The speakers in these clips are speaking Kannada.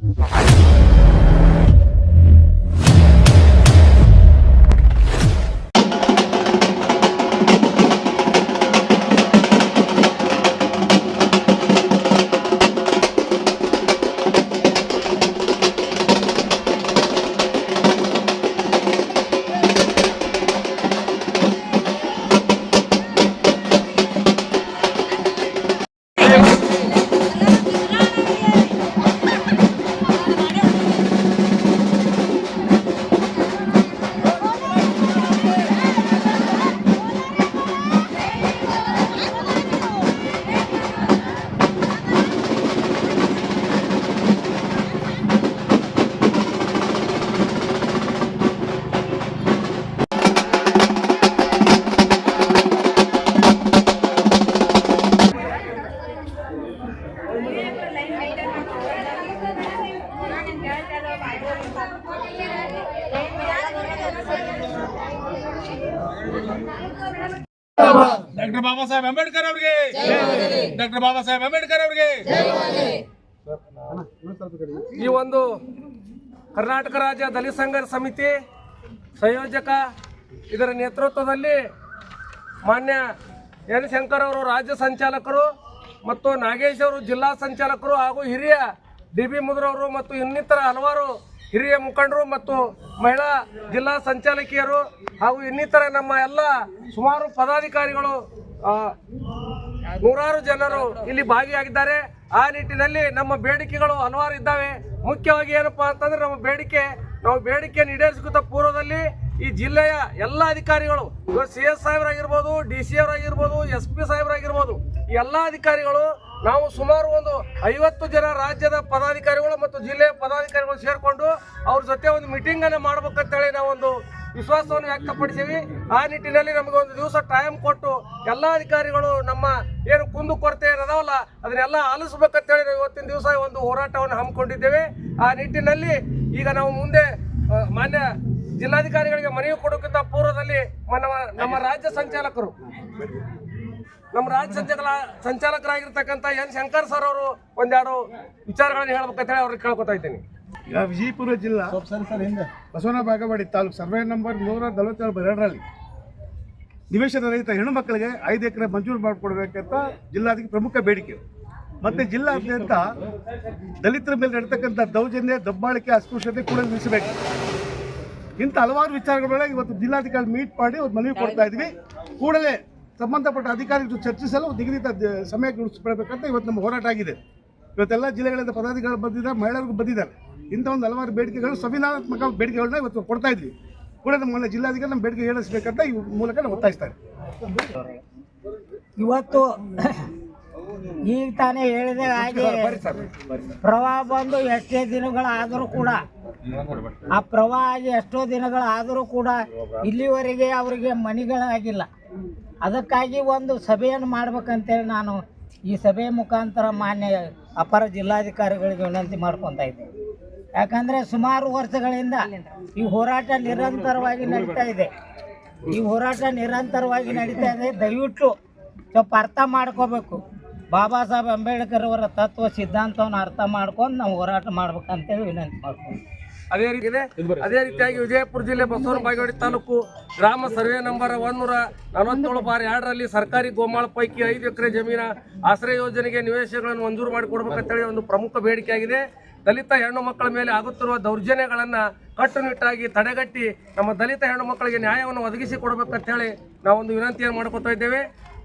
不知道。ಡಾಕ್ಟರ್ ಬಾಬಾ ಸಾಹೇಬ್ ಅಂಬೇಡ್ಕರ್ ಅವ್ರಿಗೆ. ಡಾಕ್ಟರ್ ಬಾಬಾ ಸಾಹೇಬ್ ಅಂಬೇಡ್ಕರ್ ಅವ್ರಿಗೆ. ಈ ಒಂದು ಕರ್ನಾಟಕ ರಾಜ್ಯ ದಲಿತ ಸಂಘರ್ ಸಮಿತಿ ಸಂಯೋಜಕ ಇದರ ನೇತೃತ್ವದಲ್ಲಿ ಮಾನ್ಯ ಎನ್ ಶಂಕರ್ ಅವರು ರಾಜ್ಯ ಸಂಚಾಲಕರು ಮತ್ತು ನಾಗೇಶ್ ಅವರು ಜಿಲ್ಲಾ ಸಂಚಾಲಕರು ಹಾಗೂ ಹಿರಿಯ ಡಿ ಬಿ ಮುದ್ರವರು ಮತ್ತು ಇನ್ನಿತರ ಹಲವಾರು ಹಿರಿಯ ಮುಖಂಡರು ಮತ್ತು ಮಹಿಳಾ ಜಿಲ್ಲಾ ಸಂಚಾಲಕಿಯರು ಹಾಗೂ ಇನ್ನಿತರ ನಮ್ಮ ಎಲ್ಲ ಸುಮಾರು ಪದಾಧಿಕಾರಿಗಳು ನೂರಾರು ಜನರು ಇಲ್ಲಿ ಭಾಗಿಯಾಗಿದ್ದಾರೆ. ಆ ನಿಟ್ಟಿನಲ್ಲಿ ನಮ್ಮ ಬೇಡಿಕೆಗಳು ಹಲವಾರು ಇದ್ದಾವೆ. ಮುಖ್ಯವಾಗಿ ಏನಪ್ಪಾ ಅಂತಂದ್ರೆ ನಮ್ಮ ಬೇಡಿಕೆ, ನಾವು ಬೇಡಿಕೆಯನ್ನು ಈಡೇರಿಸಿಕೊತ ಪೂರ್ವದಲ್ಲಿ ಈ ಜಿಲ್ಲೆಯ ಎಲ್ಲ ಅಧಿಕಾರಿಗಳು ಸಿ ಎಸ್ ಸಾಹೇಬ್ರಾಗಿರ್ಬೋದು, ಡಿ ಸಿ ಅವರಾಗಿರ್ಬೋದು, ಎಸ್ ಪಿ ಸಾಹೇಬ್ರಾಗಿರ್ಬೋದು ಎಲ್ಲ ಅಧಿಕಾರಿಗಳು ನಾವು ಸುಮಾರು ಒಂದು ಐವತ್ತು ಜನ ರಾಜ್ಯದ ಪದಾಧಿಕಾರಿಗಳು ಮತ್ತು ಜಿಲ್ಲೆಯ ಪದಾಧಿಕಾರಿಗಳು ಸೇರಿಕೊಂಡು ಅವ್ರ ಜೊತೆ ಒಂದು ಮೀಟಿಂಗ್ ಅನ್ನು ಮಾಡ್ಬೇಕಂತೇಳಿ ನಾವೊಂದು ವಿಶ್ವಾಸವನ್ನು ವ್ಯಕ್ತಪಡಿಸಿವಿ ಆ ನಿಟ್ಟಿನಲ್ಲಿ ನಮಗೆ ಒಂದು ದಿವಸ ಟೈಮ್ ಕೊಟ್ಟು ಎಲ್ಲ ಅಧಿಕಾರಿಗಳು ನಮ್ಮ ಏನು ಕುಂದು ಕೊರತೆ ಏನದಾವಲ್ಲ, ಅದನ್ನೆಲ್ಲ ಆಲಿಸ್ಬೇಕಂತೇಳಿ ನಾವು ಇವತ್ತಿನ ದಿವಸ ಒಂದು ಹೋರಾಟವನ್ನು ಹಮ್ಮಿಕೊಂಡಿದ್ದೇವೆ. ಆ ನಿಟ್ಟಿನಲ್ಲಿ ಈಗ ನಾವು ಮುಂದೆ ಮಾನ್ಯ ಜಿಲ್ಲಾಧಿಕಾರಿಗಳಿಗೆ ಮನವಿ ಕೊಡೋಕ್ಕಿಂತ ಪೂರ್ವದಲ್ಲಿ ನಮ್ಮ ನಮ್ಮ ರಾಜ್ಯ ಸಂಚಾಲಕರು. ನಮ್ಮ ರಾಜ್ಯ ಸಂಚಾಲ ಸಂಚಾಲಕರಾಗಿರ್ತಕ್ಕಂಥ ಎನ್ ಶಂಕರ್ ಸರ್ ಅವರು ಒಂದೆರಡು ವಿಚಾರಗಳನ್ನು ಹೇಳ್ಬೇಕಂತೇಳಿ ಅವ್ರಿಗೆ ಕೇಳ್ಕೊತಾ ಇದ್ದೀನಿ. ಈಗ ವಿಜಯಪುರ ಜಿಲ್ಲಾ ಬಸವನ ಬಾಗವಾಡಿ ತಾಲೂಕು ಸರ್ವೆ ನಂಬರ್ ನೂರ ನಲವತ್ತೇಳು ಬರಡರಲ್ಲಿ ನಿವೇಶನ ರಹಿತ ಹೆಣ್ಣು ಮಕ್ಕಳಿಗೆ ಐದು ಎಕರೆ ಮಂಜೂರು ಮಾಡಿಕೊಡ್ಬೇಕಂತ ಜಿಲ್ಲಾಧಿಕಾರಿ ಪ್ರಮುಖ ಬೇಡಿಕೆ. ಮತ್ತೆ ಜಿಲ್ಲಾದ್ಯಂತ ದಲಿತರ ಮೇಲೆ ನಡೀತಕ್ಕಂಥ ದೌರ್ಜನ್ಯ ದಬ್ಬಾಳಿಕೆ ಅಸ್ಪೃಶ್ಯತೆ ಕೂಡ ನಿಲ್ಲಿಸಬೇಕು. ಇಂಥ ಹಲವಾರು ವಿಚಾರಗಳ ಮೇಲೆ ಇವತ್ತು ಜಿಲ್ಲಾಧಿಕಾರಿ ಮೀಟ್ ಮಾಡಿ ಒಂದು ಮನವಿ ಕೊಡ್ತಾ ಇದ್ವಿ. ಕೂಡಲೇ ಸಂಬಂಧಪಟ್ಟ ಅಧಿಕಾರಿಗಳು ಚರ್ಚಿಸಲು ನಿಗದಿತ ದ- ಸಮಯ ಗುರುತಿಸಬೇಕಂತ ಇವತ್ತು ನಮ್ಮ ಹೋರಾಟ ಆಗಿದೆ. ಇವತ್ತೆಲ್ಲ ಜಿಲ್ಲೆಗಳಿಂದ ಪದಾಧಿಕಾರಿಗಳು ಬಂದಿದ್ದಾರೆ, ಮಹಿಳೆಯರಿಗೂ ಬಂದಿದ್ದಾರೆ. ಇಂಥ ಒಂದು ಹಲವಾರು ಬೇಡಿಕೆಗಳು, ಸಂವಿಧಾನಾತ್ಮಕ ಬೇಡಿಕೆಗಳನ್ನ ಇವತ್ತು ಕೊಡ್ತಾ ಇದ್ವಿ. ಕೂಡ ನಮ್ಮ ಜಿಲ್ಲಾಧಿಕಾರಿ ನಮ್ಮ ಬೇಡಿಕೆ ಹೇಳಿಸ್ಬೇಕಂತ ಈ ಮೂಲಕ ನಾವು ಒತ್ತಾಯಿಸ್ತಾರೆ ಇವತ್ತು ಈಗ ತಾನೇ ಹೇಳಿದೆ ಹಾಗೆ ಪ್ರವಾಹ ಬಂದು ಎಷ್ಟೇ ದಿನಗಳಾದರೂ ಕೂಡ, ಆ ಪ್ರವಾಹ ಆಗಿ ಎಷ್ಟೋ ದಿನಗಳಾದರೂ ಕೂಡ ಇಲ್ಲಿವರೆಗೆ ಅವರಿಗೆ ಮನೆಗಳಾಗಿಲ್ಲ ಅದಕ್ಕಾಗಿ ಒಂದು ಸಭೆಯನ್ನು ಮಾಡ್ಬೇಕಂತೇಳಿ ನಾನು ಈ ಸಭೆ ಮುಖಾಂತರ ಮಾನ್ಯ ಅಪರ ಜಿಲ್ಲಾಧಿಕಾರಿಗಳಿಗೆ ವಿನಂತಿ ಮಾಡ್ಕೊತಾ ಇದ್ದೇನೆ. ಯಾಕಂದರೆ ಸುಮಾರು ವರ್ಷಗಳಿಂದ ಈ ಹೋರಾಟ ನಿರಂತರವಾಗಿ ನಡೀತಾ ಇದೆ. ಈ ಹೋರಾಟ ನಿರಂತರವಾಗಿ ನಡೀತಾ ಇದೆ. ದಯವಿಟ್ಟು ಸ್ವಲ್ಪ ಅರ್ಥ ಮಾಡ್ಕೋಬೇಕು. ಬಾಬಾ ಸಾಹೇಬ್ ಅಂಬೇಡ್ಕರ್ ಅವರ ತತ್ವ, ಸಿದ್ಧಾಂತವನ್ನು ಅರ್ಥ ಮಾಡ್ಕೊಂಡು ನಾವು ಹೋರಾಟ ಮಾಡ್ಬೇಕಂತೇಳಿ ವಿನಂತಿ ಮಾಡ್ಕೊಂಡು ಅದೇ ರೀತಿ ಇದೆ ಅದೇ ರೀತಿಯಾಗಿ ವಿಜಯಪುರ ಜಿಲ್ಲೆ ಬಸವನ ಬಾಗೇವಾಡಿ ತಾಲೂಕು ಗ್ರಾಮ ಸರ್ವೆ ನಂಬರ್ ಒಂದೂರ ನಲವತ್ತೇಳು ಬಾರಿ ಎರಡರಲ್ಲಿ ಸರ್ಕಾರಿ ಗೋಮಾಳ ಪೈಕಿ ಐದು ಎಕರೆ ಜಮೀನ ಆಶ್ರಯ ಯೋಜನೆಗೆ ನಿವೇಶಗಳನ್ನು ಮಂಜೂರು ಮಾಡಿಕೊಡ್ಬೇಕಂತೇಳಿ ಒಂದು ಪ್ರಮುಖ ಬೇಡಿಕೆಯಾಗಿದೆ. ದಲಿತ ಹೆಣ್ಣು ಮಕ್ಕಳ ಮೇಲೆ ಆಗುತ್ತಿರುವ ದೌರ್ಜನ್ಯಗಳನ್ನು ಕಟ್ಟುನಿಟ್ಟಾಗಿ ತಡೆಗಟ್ಟಿ ನಮ್ಮ ದಲಿತ ಹೆಣ್ಣು ಮಕ್ಕಳಿಗೆ ನ್ಯಾಯವನ್ನು ಒದಗಿಸಿ ಕೊಡಬೇಕಂತೇಳಿ ನಾವೊಂದು ವಿನಂತಿಯನ್ನು ಮಾಡ್ಕೊತಾ ಇದ್ದೇವೆ.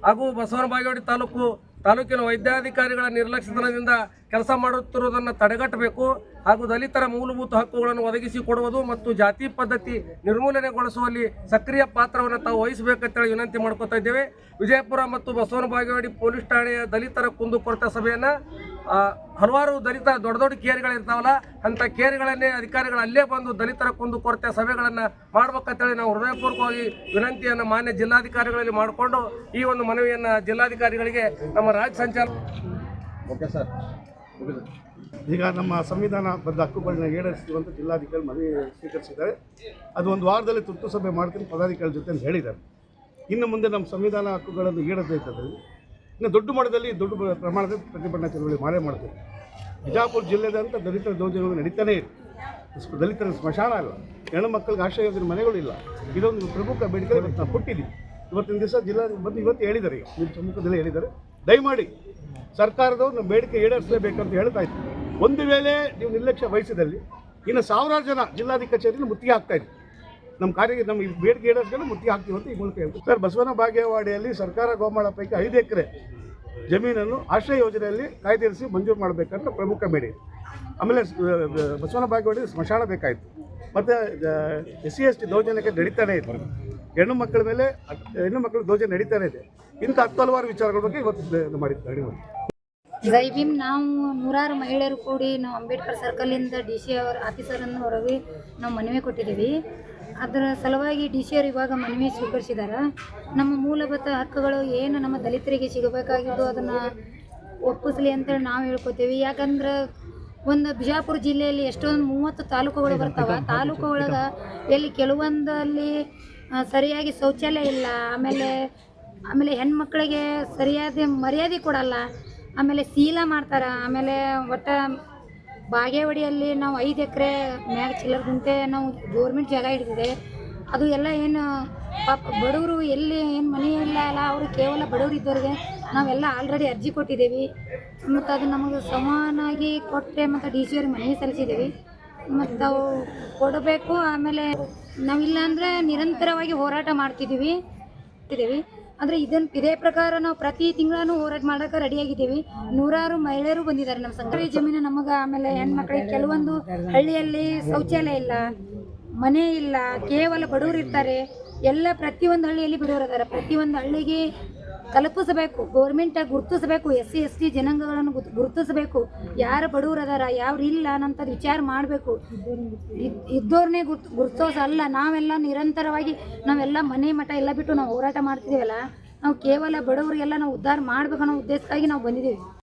ಹಾಗೂ ಬಸವನ ಬಾಗೇವಾಡಿ ತಾಲೂಕು ತಾಲೂಕಿನ ವೈದ್ಯಾಧಿಕಾರಿಗಳ ನಿರ್ಲಕ್ಷ್ಯತನದಿಂದ ಕೆಲಸ ಮಾಡುತ್ತಿರುವುದನ್ನು ತಡೆಗಟ್ಟಬೇಕು ಹಾಗೂ ದಲಿತರ ಮೂಲಭೂತ ಹಕ್ಕುಗಳನ್ನು ಒದಗಿಸಿ ಕೊಡುವುದು ಮತ್ತು ಜಾತಿ ಪದ್ಧತಿ ನಿರ್ಮೂಲನೆಗೊಳಿಸುವಲ್ಲಿ ಸಕ್ರಿಯ ಪಾತ್ರವನ್ನು ತಾವು ವಹಿಸಬೇಕಂತೇಳಿ ವಿನಂತಿ ಮಾಡ್ಕೊತಾ ಇದ್ದೇವೆ. ವಿಜಯಪುರ ಮತ್ತು ಬಸವನ ಬಾಗೇವಾಡಿ ಪೊಲೀಸ್ ಠಾಣೆಯ ದಲಿತರ ಕುಂದುಕೊರತೆ ಸಭೆಯನ್ನು ಹಲವಾರು ದಲಿತ ದೊಡ್ಡ ದೊಡ್ಡ ಕೇರಿಗಳಿರ್ತಾವಲ್ಲ ಅಂಥ ಕೇರಿಗಳನ್ನೇ ಅಧಿಕಾರಿಗಳು ಅಲ್ಲೇ ಬಂದು ದಲಿತರ ಕುಂದು ಕೊರತೆ ಸಭೆಗಳನ್ನು ಮಾಡ್ಬೇಕಂತೇಳಿ ನಾವು ಹೃದಯಪೂರ್ವಕವಾಗಿ ವಿನಂತಿಯನ್ನು ಮಾನ್ಯ ಜಿಲ್ಲಾಧಿಕಾರಿಗಳಲ್ಲಿ ಮಾಡಿಕೊಂಡು ಈ ಒಂದು ಮನವಿಯನ್ನು ಜಿಲ್ಲಾಧಿಕಾರಿಗಳಿಗೆ ನಮ್ಮ ರಾಜ್ಯ ಸಂಚಾಲಕ ಈಗ ನಮ್ಮ ಸಂವಿಧಾನ ಬದ್ಧ ಹಕ್ಕುಗಳನ್ನ ಈಡೇರಿಸುವಂತ ಜಿಲ್ಲಾಧಿಕಾರಿ ಮನವಿ ಸ್ವೀಕರಿಸಿದ್ದಾರೆ. ಅದು ಒಂದು ವಾರದಲ್ಲಿ ತುರ್ತು ಸಭೆ ಮಾಡ್ತೀನಿ ಪದಾಧಿಕಾರಿ ಜೊತೆ ಅಂತ ಹೇಳಿದ್ದಾರೆ. ಇನ್ನು ಮುಂದೆ ನಮ್ಮ ಸಂವಿಧಾನ ಹಕ್ಕುಗಳನ್ನು ಈಡೇರಿಸಬೇಕಾದ್ರೆ ಇನ್ನು ದೊಡ್ಡ ಮಟ್ಟದಲ್ಲಿ ದೊಡ್ಡ ಪ್ರಮಾಣದ ಪ್ರತಿಭಟನಾ ಚಳವಳಿ ಮಾಡೇ ಮಾಡ್ತೀವಿ. ಬಿಜಾಪುರ ಜಿಲ್ಲೆದಂತ ದಲಿತರ ದೌರ್ಜನ್ಯಗಳು ನಡೀತಾನೇ ಇದೆ ದಲಿತರ ಸ್ಮಶಾನ ಇಲ್ಲ ಹೆಣ್ಣು ಮಕ್ಕಳಿಗೆ ಆಶ್ರಯ ಮನೆಗಳು ಇಲ್ಲ. ಇದೊಂದು ಪ್ರಮುಖ ಬೇಡಿಕೆ ಇವತ್ತು ನಾವು ಕೊಟ್ಟಿದ್ದೀವಿ. ಇವತ್ತಿನ ದಿವಸ ಜಿಲ್ಲಾ ಬಂದು ಇವತ್ತು ಹೇಳಿದ್ದಾರೆ ಈಗ. ನಿಮ್ಮ ಸಮ್ಮುಖದಲ್ಲಿ ಹೇಳಿದ್ದಾರೆ. ದಯಮಾಡಿ ಸರ್ಕಾರದವ್ರು ನಮ್ಮ ಬೇಡಿಕೆ ಈಡೇರಿಸಲೇಬೇಕಂತ ಹೇಳ್ತಾ ಇತ್ತು ಒಂದು ವೇಳೆ ನೀವು ನಿರ್ಲಕ್ಷ್ಯ ವಹಿಸಿದಲ್ಲಿ ಇನ್ನು ಸಾವಿರಾರು ಜನ ಜಿಲ್ಲಾಧಿಕಾರಿ ಕಚೇರಿಯಲ್ಲಿ ಮುತ್ತಿಗೆ ಹಾಕ್ತಾ ಇದ್ದೀವಿ ನಮ್ಮ ಕಾರ್ಯ ನಮ್ಮ ಬೇಡಿಕೆ ಈಡೇರಿಸ್ಕೊಂಡು ಮುತ್ತಿಗೆ ಹಾಕ್ತೀವಿ ಅಂತ ಈ ಮೂಲಕ ಹೇಳ್ತೀವಿ ಸರ್, ಬಸವನ ಬಾಗೇವಾಡಿಯಲ್ಲಿ ಸರ್ಕಾರ ಗೋಮಾಳ ಪೈಕಿ ಐದು ಎಕರೆ ಜಮೀನನ್ನು ಆಶ್ರಯ ಯೋಜನೆಯಲ್ಲಿ ಕಾಯ್ದಿರಿಸಿ ಮಂಜೂರು ಮಾಡಬೇಕಂತ ಪ್ರಮುಖ ಬೇಡಿ ಆಮೇಲೆ ಬಸವನ ಬಾಗೇವಾಡಿ ಸ್ಮಶಾನ ಬೇಕಾಯಿತು. ಮತ್ತು ಎಸ್ ಸಿ ಎಸ್ ಟಿ ದೌರ್ಜನ್ಯಕ್ಕೆ ನಡೀತಾನೆ ಇದೆ ಹೆಣ್ಣು ಮಕ್ಕಳ ಮೇಲೆ ಹೆಣ್ಣು ಮಕ್ಕಳ ದೌರ್ಜನ್ಯ ನಡೀತಾನೆ ಇದೆ. ಇಂಥ ಹತ್ತು ಹಲವಾರು ವಿಚಾರಗಳ ಬಗ್ಗೆ ಇವತ್ತು ಮಾಡಿದ್ದಾರೆ ಜೈ ಭೀಮ್. ನಾವು ನೂರಾರು ಮಹಿಳೆಯರು ಕೂಡಿ ನಾವು ಅಂಬೇಡ್ಕರ್ ಸರ್ಕಲಿಂದ ಡಿ ಸಿ ಅವರ ಆಫೀಸರನ್ನು ಹೊರಗೆ ನಾವು ಮನವಿ ಕೊಟ್ಟಿದ್ದೀವಿ. ಅದರ ಸಲುವಾಗಿ ಡಿ ಸಿ ಅವರು ಇವಾಗ ಮನವಿ ಸ್ವೀಕರಿಸಿದ್ದಾರೆ ನಮ್ಮ ಮೂಲಭೂತ ಹಕ್ಕುಗಳು ಏನು ನಮ್ಮ ದಲಿತರಿಗೆ ಸಿಗಬೇಕಾಗಿದ್ದು ಅದನ್ನು ಒಪ್ಪಿಸ್ಲಿ ಅಂತೇಳಿ ನಾವು ಹೇಳ್ಕೊತೀವಿ. ಯಾಕಂದ್ರೆ ಒಂದು ಬಿಜಾಪುರ ಜಿಲ್ಲೆಯಲ್ಲಿ ಎಷ್ಟೊಂದು ಮೂವತ್ತು ತಾಲೂಕುಗಳು ಬರ್ತಾವೆ. ತಾಲೂಕು ಒಳಗೆ ಎಲ್ಲಿ ಕೆಲವೊಂದಲ್ಲಿ ಸರಿಯಾಗಿ ಶೌಚಾಲಯ ಇಲ್ಲ. ಆಮೇಲೆ ಆಮೇಲೆ ಹೆಣ್ಮಕ್ಳಿಗೆ ಸರಿಯಾದ ಮರ್ಯಾದೆ ಕೊಡಲ್ಲ. ಆಮೇಲೆ ಸೀಲ ಮಾಡ್ತಾರೆ. ಆಮೇಲೆ ಒಟ್ಟು ಬಾಗೇವಾಡಿಯಲ್ಲಿ ನಾವು ಐದು ಎಕರೆ ಮ್ಯಾಗ ಚಿಲ್ಲರ್ ನಾವು ಗೋರ್ಮೆಂಟ್ ಜಾಗ ಹಿಡಿದಿದೆ. ಅದು ಎಲ್ಲ ಏನು ಪಾಪ ಬಡವರು ಎಲ್ಲಿ ಏನು ಮನೆ ಇಲ್ಲ ಅಲ್ಲ, ಅವರು ಕೇವಲ ಬಡವರು ಇದ್ದವ್ರಿಗೆ ನಾವೆಲ್ಲ ಆಲ್ರೆಡಿ ಅರ್ಜಿ ಕೊಟ್ಟಿದ್ದೀವಿ. ಮತ್ತು ಅದು ನಮಗೆ ಸಮಾನಾಗಿ ಕೊಟ್ಟರೆ ಮತ್ತು ಡಿ ಸಿ ಅವ್ರಿಗೆ ಮನವಿ ಸಲ್ಲಿಸಿದ್ದೀವಿ. ಮತ್ತು ಅವು ಕೊಡಬೇಕು, ಆಮೇಲೆ ನಾವಿಲ್ಲ ಅಂದರೆ ನಿರಂತರವಾಗಿ ಹೋರಾಟ ಮಾಡ್ತಿದ್ದೀವಿ ಇದ್ದೀವಿ ಅಂದರೆ ಇದನ್ನು ಇದೇ ಪ್ರಕಾರ ನಾವು ಪ್ರತಿ ತಿಂಗಳೂ ಹೋರಾಟ ಮಾಡೋಕೆ ರೆಡಿಯಾಗಿದ್ದೀವಿ ನೂರಾರು ಮಹಿಳೆಯರು ಬಂದಿದ್ದಾರೆ ನಮ್ಮ ಸಂಘ ಜಮೀನು ನಮಗೆ ಆಮೇಲೆ ಹೆಣ್ಮಕ್ಳಿಗೆ ಕೆಲವೊಂದು ಹಳ್ಳಿಯಲ್ಲಿ ಶೌಚಾಲಯ ಇಲ್ಲ, ಮನೆ ಇಲ್ಲ, ಕೇವಲ ಬಡವರು ಇರ್ತಾರೆ. ಎಲ್ಲ ಪ್ರತಿಯೊಂದು ಹಳ್ಳಿಯಲ್ಲಿ ಬಡವರು ಇದ್ದಾರೆ. ಪ್ರತಿಯೊಂದು ಹಳ್ಳಿಗೆ ತಲುಪಿಸಬೇಕು ಗೌರ್ಮೆಂಟ್ ಗುರುತಿಸಬೇಕು, ಎಸ್ ಸಿ, ಎಸ್ ಟಿ ಜನಾಂಗಗಳನ್ನು ಗುರ್ತ್- ಗುರುತಿಸಬೇಕು. ಯಾರು ಬಡವ್ರು ಅದಾರ ಯಾರು ಇಲ್ಲ ಅನ್ನೋಂಥದ್ದು ವಿಚಾರ ಮಾಡಬೇಕು. ಇದ್ದವ್ರನ್ನೇ ಗುರ್ತ್ ಅಲ್ಲ. ನಾವೆಲ್ಲ ನಿರಂತರವಾಗಿ ನಾವೆಲ್ಲ ಮನೆ ಮಠ ಎಲ್ಲ ಬಿಟ್ಟು ನಾವು ಹೋರಾಟ ಮಾಡ್ತಿದ್ದೀವಲ್ಲ ನಾವು ಕೇವಲ ಬಡವರಿಗೆಲ್ಲ ನಾವು ಉದ್ಧಾರ ಮಾಡ್ಬೇಕನ್ನೋ ಉದ್ದೇಶಕ್ಕಾಗಿ ನಾವು ಬಂದಿದ್ದೀವಿ